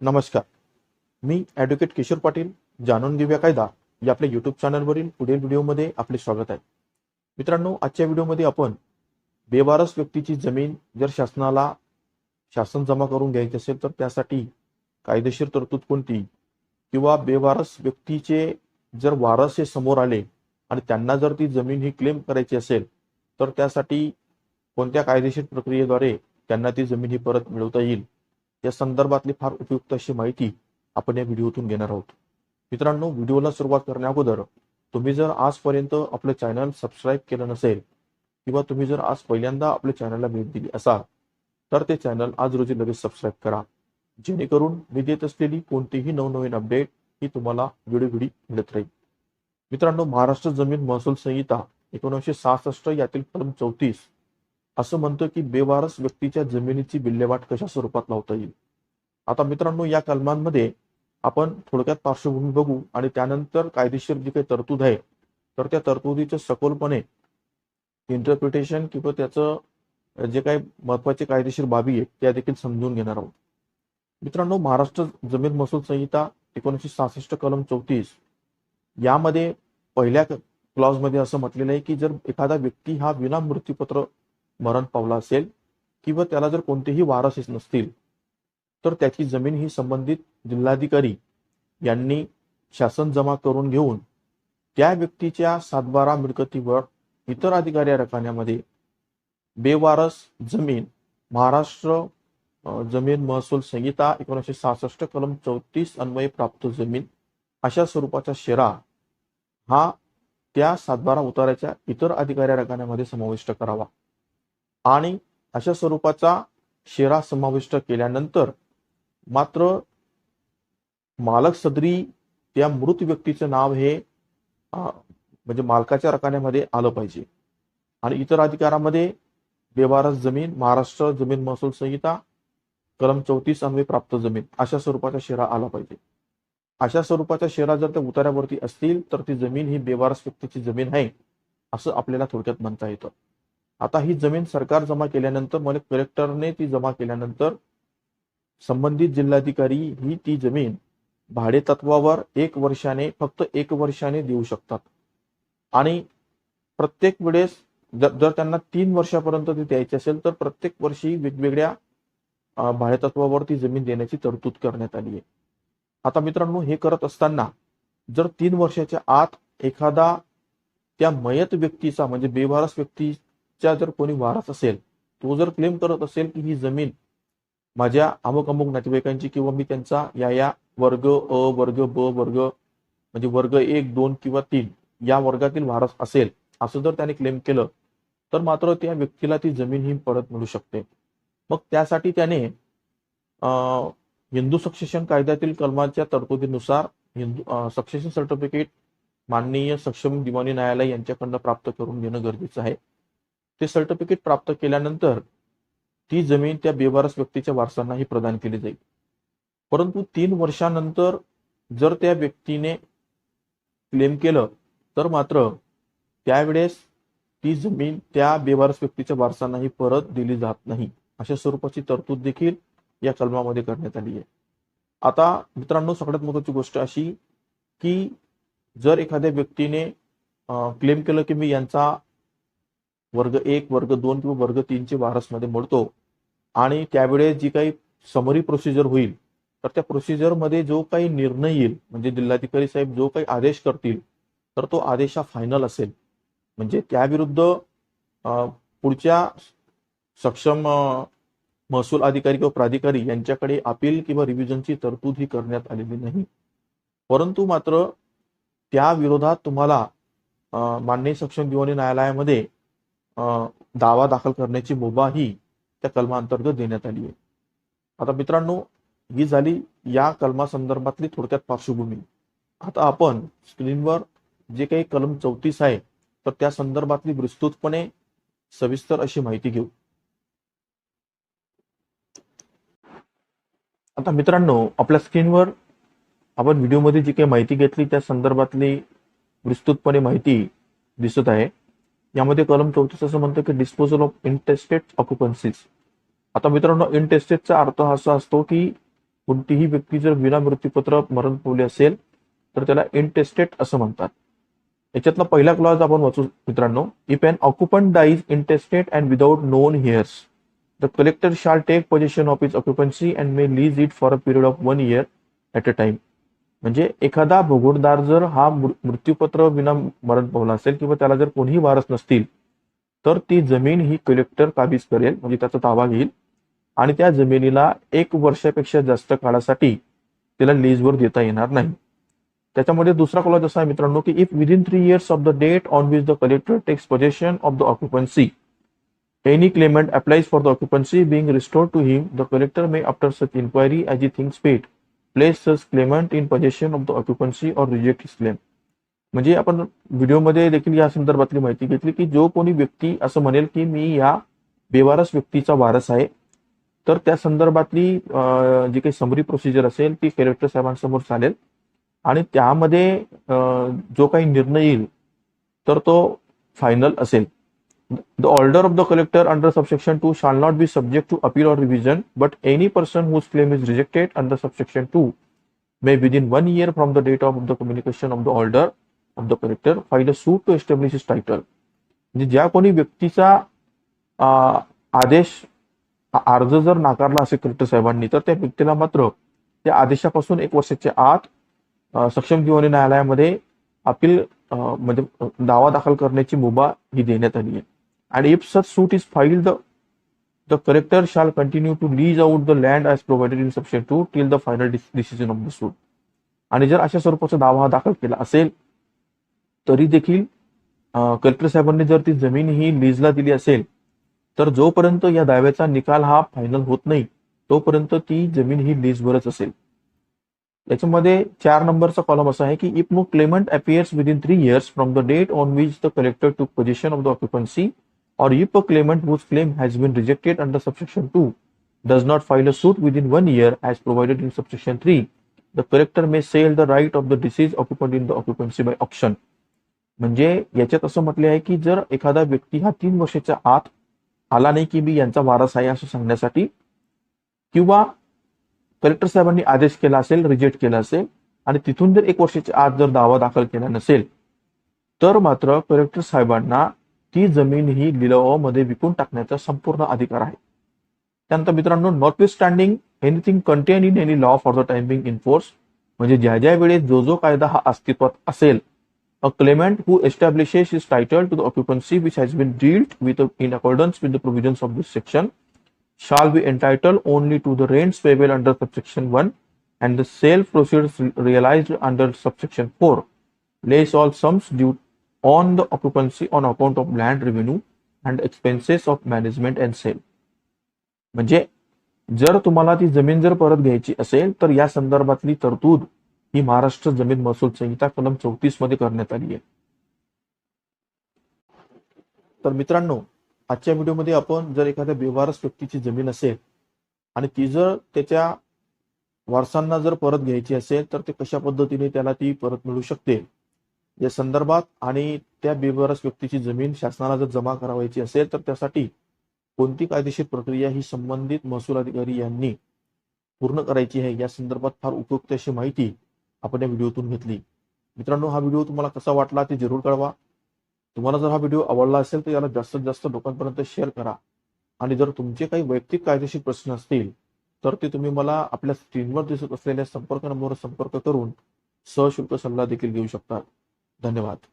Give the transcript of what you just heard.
नमस्कार. मी ॲडव्होकेट किशोर पाटील जाणून घेऊया कायदा. या आपल्या युट्यूब चॅनलवरील पुढील व्हिडिओमध्ये आपले स्वागत आहे. मित्रांनो आजच्या व्हिडिओमध्ये आपण बेवारस व्यक्तीची जमीन जर शासनाला शासन जमा करून घ्यायची असेल तर त्यासाठी कायदेशीर तरतूद कोणती? किंवा बेवारस व्यक्तीचे जर वारस हे समोर आले आणि त्यांना जर ती जमीन ही क्लेम करायची असेल तर त्यासाठी कोणत्या कायदेशीर प्रक्रियेद्वारे त्यांना ती जमीन ही परत मिळवता येईल? या संदर्भातली फार उपयुक्त अशी माहिती आपण या व्हिडिओतून घेणार आहोत. मित्रांनो व्हिडिओला सुरुवात करण्या अगोदर तुम्ही जर आजपर्यंत आपलं चॅनल सबस्क्राईब केलं नसेल किंवा तुम्ही जर आज पहिल्यांदा आपल्या चॅनलला भेट दिली असाल तर ते चॅनल आज रोजी लगेच सबस्क्राईब करा. जेणेकरून मी देत असलेली कोणतीही नवनवीन अपडेट ही तुम्हाला वेळोवेळी मिळत राहील. मित्रांनो महाराष्ट्र जमीन महसूल संहिता एकोणीसशे सहासष्ट यातील कलम चौतीस असं म्हणतो की बेवारस व्यक्तीच्या जमिनीची विल्हेवाट कशा स्वरूपात लावता येईल? आता मित्रांनो या कलमांमध्ये आपण थोडक्यात पार्श्वभूमी बघू आणि त्यानंतर कायदेशीर जी काही तरतूद आहे तर त्या तरतुदीचं सखोलपणे इंटरप्रिटेशन किंवा त्याचं जे काही महत्त्वाचे कायदेशीर बाबी आहेत त्या देखील समजून घेणार आहोत. मित्रांनो महाराष्ट्र जमीन महसूल संहिता एकोणीसशे सहासष्ट कलम चौतीस यामध्ये पहिल्या क्लॉजमध्ये असं म्हटलेलं आहे की जर एखादा व्यक्ती हा विना मृत्यूपत्र मरण पावला असेल किंवा त्याला जर कोणतेही वारस नसतील तर त्याची जमीन ही संबंधित जिल्हाधिकारी यांनी शासन जमा करून घेऊन त्या व्यक्तीच्या सातबारा मिळकतीवर इतर अधिकारी रकान्यामध्ये बेवारस जमीन महाराष्ट्र जमीन महसूल संहिता एकोणीसशे सहासष्ट कलम चौतीस अन्वये प्राप्त जमीन अशा स्वरूपाचा शेरा हा त्या सातबारा उताराच्या इतर अधिकारी रकान्यामध्ये समाविष्ट करावा. आणि अशा स्वरूपाचा शेरा समाविष्ट केल्यानंतर मात्र मालक सदरी त्या मृत व्यक्तीचं नाव हे म्हणजे मालकाच्या रकान्यामध्ये आलं पाहिजे. आणि इतर अधिकारामध्ये बेवारस जमीन महाराष्ट्र जमीन महसूल संहिता कलम चौतीस अन्वय प्राप्त जमीन अशा स्वरूपाचा शेरा आला पाहिजे. अशा स्वरूपाचा शेरा जर त्या उतार्यावरती असतील तर ती जमीन ही बेवारस व्यक्तीची जमीन आहे असं आपल्याला थोडक्यात म्हणता येतं. आता ही जमीन सरकार जमा केल्यानंतर मला कलेक्टरने ती जमा केल्यानंतर संबंधित जिल्हाधिकारी ही ती जमीन भाडे तत्वावर एक वर्षाने फक्त एक वर्षाने देऊ शकतात. आणि प्रत्येक वेळेस जर त्यांना तीन वर्षापर्यंत ती द्यायची असेल तर प्रत्येक वर्षी वेगवेगळ्या भाडेतत्वावर ती जमीन देण्याची तरतूद करण्यात आली आहे. आता मित्रांनो हे करत असताना जर तीन वर्षाच्या आत एखादा त्या मयत व्यक्तीचा म्हणजे बेवारस चा जर कोणी वारस असेल तो जर क्लेम करत असेल की ही जमीन माझ्या अमुक अमुक नातेवाईकांची किंवा मी त्यांचा या या वर्ग अ वर्ग ब वर्ग म्हणजे वर्ग एक दोन किंवा तीन या वर्गातील वारस असेल असं जर त्याने क्लेम केलं तर मात्र त्या व्यक्तीला ती जमीन ही परत मिळू शकते. मग त्यासाठी त्याने हिंदू सक्सेशन कायद्यातील कलमाच्या तरतुदीनुसार हिंदू सक्सेशन सर्टिफिकेट माननीय सक्षम दिवाणी न्यायालय यांच्याकडनं प्राप्त करून घेणं गरजेचं आहे. ते सर्टिफिकेट प्राप्त केल्यानंतर ती जमीन त्या बेवारस व्यक्तीच्या वारसांनाही प्रदान केली जाईल. परंतु तीन वर्षानंतर जर त्या व्यक्तीने क्लेम केलं तर मात्र त्यावेळेस ती जमीन त्या बेवारस व्यक्तीच्या वारसांनाही परत दिली जात नाही. अशा स्वरूपाची तरतूद देखील या कलमामध्ये करण्यात आली आहे. आता मित्रांनो सगळ्यात महत्वाची गोष्ट अशी की जर एखाद्या व्यक्तीने क्लेम केलं की मी यांचा वर्ग एक वर्ग दोन किंवा वर्ग तीनचे वारसमध्ये मोडतो. आणि त्यावेळेस जी काही समरी प्रोसिजर होईल तर त्या प्रोसिजरमध्ये जो काही निर्णय येईल म्हणजे जिल्हाधिकारी साहेब जो काही आदेश करतील तर तो आदेश हा फायनल असेल. म्हणजे त्याविरुद्ध पुढच्या सक्षम महसूल अधिकारी किंवा प्राधिकारी यांच्याकडे अपील किंवा रिव्हिजनची तरतूद ही करण्यात आलेली नाही. परंतु मात्र त्या विरोधात तुम्हाला माननीय सक्षम दिवाणी न्यायालयामध्ये दावा दाखल करण्याची मुभा ही त्या कलमाअंतर्गत देण्यात आली आहे. आता मित्रांनो ही झाली या कलमासंदर्भातली थोडक्यात पार्श्वभूमी. आता आपण स्क्रीनवर जे काही कलम चौतीस आहे तर त्या संदर्भातली विस्तृतपणे सविस्तर अशी माहिती घेऊ. आता मित्रांनो आपल्या स्क्रीनवर आपण व्हिडिओमध्ये जी काही माहिती घेतली त्या संदर्भातली विस्तृतपणे माहिती दिसत आहे. यामध्ये कलम चौतीस असं म्हणतं की डिस्पोजल ऑफ इंटेस्टेड ऑक्युपन्सीज आता मित्रांनो इंटेस्टेडचा अर्थ असा असतो की कोणतीही व्यक्ती जर विना मृत्यूपत्र मरण पावली असेल तर त्याला इंटेस्टेट असं म्हणतात. याच्यातला पहिला क्लॉज आपण वाचू मित्रांनो. If an occupant dies intestate and without known heirs the collector shall take possession of his occupancy and may lease it for a period of one year at a time म्हणजे एखादा भोगोटदार जर हा मृ- मृत्यूपत्र विना मरण पावला असेल किंवा त्याला जर कोणीही वारस नसतील तर ती जमीन ही कलेक्टर काबीज करेल म्हणजे त्याचा ताबा घेईल. आणि त्या जमिनीला एक वर्षापेक्षा जास्त काळासाठी त्याला लीजवर देता येणार नाही. त्याच्यामध्ये दुसरा क्लॉज असा आहे मित्रांनो की if within three years of the date on which the collector takes possession of the occupancy any claimant applies for the occupancy being restored to him the collector may after such inquiry as he thinks fit place such claimant in possession of the occupancy or reject his claim म्हणजे आपण व्हिडिओमध्ये देखील या संदर्भातली माहिती घेतली की जो कोणी व्यक्ती असं म्हणेल की मी या बेवारस व्यक्तीचा वारस आहे तर त्या संदर्भातली जी काही समरी प्रोसिजर असेल ती कलेक्टर साहेबांसमोर चालेल. आणि त्यामध्ये जो काही निर्णय येईल तर तो फायनल असेल. The order of the collector under subsection 2 shall not be subject to appeal or revision, but any person whose claim is rejected under subsection 2 may within one year from the date of the communication of the order of the collector file a suit to establish his title. म्हणजे ज्या कोणी व्यक्तीचा आदेश अर्ज जर नाकारला असेल collector साहेबांनी तर त्या व्यक्तीला मात्र त्या आदेशापासून एक वर्षाच्या आत सक्षम दिवाणी न्यायालयामध्ये अपील म्हणजे दावा दाखल करण्याची मुभा ही देण्यात आली आहे. And if such suit is filed the the collector shall continue to lease out the land as provided in subsection two till the final decision of the suit आणि जर अशा स्वरूपाचा दावा हा दाखल केला असेल तरी देखील कलेक्टर साहेबांनी जर ती जमीन ही लीजला दिली असेल तर जोपर्यंत या दाव्याचा निकाल हा फायनल होत नाही तोपर्यंत ती जमीन ही लीजवरच असेल. याच्यामध्ये चार नंबरचा कॉलम असा आहे की if no claimant appears within three years from the date on which the collector took possession of the occupancy or UPA claimant whose claim has been rejected under subsection 2 does not file a suit within one year as provided in subsection 3, the collector may sell the right of the deceased occupant in the occupancy by auction. म्हणजे याच्यात असं म्हटले आहे की जर एखादा व्यक्ती हा तीन वर्षाच्या आत आला नाही की मी यांचा वारस आहे असं सांगण्यासाठी किंवा कलेक्टर साहेबांनी आदेश केला असेल रिजेक्ट केला असेल आणि तिथून जर एक वर्षाच्या आत जर दावा दाखल केला नसेल तर मात्र कलेक्टर साहेबांना ती जमीन ही लिलावामध्ये विकून टाकण्याचा संपूर्ण अधिकार आहे. त्यानंतर मित्रांनो not standing anything contained in any law for the time being in force म्हणजे ज्या ज्या वेळेस जो जो कायदा हा अस्तित्वात असेल a claimant who establishes his title to the occupancy which has been dealt with in accordance with the provisions of this section shall be entitled only to the rents payable under subsection 1 and the sale proceeds realized under subsection 4 lays all sums due on the occupancy on account of land revenue and expenses of management and sale. म्हणजे जर तुम्हाला ती जमीन जर परत घ्यायची असेल तर या संदर्भातली तरतूद ही महाराष्ट्र जमीन महसूल संहिता कलम चौतीसमध्ये करण्यात आली आहे. तर मित्रांनो आजच्या व्हिडिओमध्ये आपण जर एखाद्या बेवारस व्यक्तीची जमीन असेल आणि ती जर त्याच्या वारसांना जर परत घ्यायची असेल तर ते कशा पद्धतीने त्याला ती परत मिळू शकते? या संदर्भात आणि त्या बेवारस व्यक्तीची जमीन शासनाला जर जमा करावायची असेल तर त्यासाठी कोणती कायदेशीर प्रक्रिया ही संबंधित महसूल अधिकारी यांनी पूर्ण करायची आहे या संदर्भात फार उपयुक्त अशी माहिती आपण या व्हिडिओतून घेतली. मित्रांनो हा व्हिडिओ तुम्हाला कसा वाटला ते जरूर कळवा. तुम्हाला जर हा व्हिडिओ आवडला असेल तर याला जास्तीत जास्त लोकांपर्यंत शेअर करा. आणि जर तुमचे काही वैयक्तिक कायदेशीर प्रश्न असतील तर ते तुम्ही मला आपल्या स्क्रीनवर दिसत असलेल्या संपर्क नंबरवर संपर्क करून सशुल्क सल्ला देखील घेऊ शकता. धन्यवाद.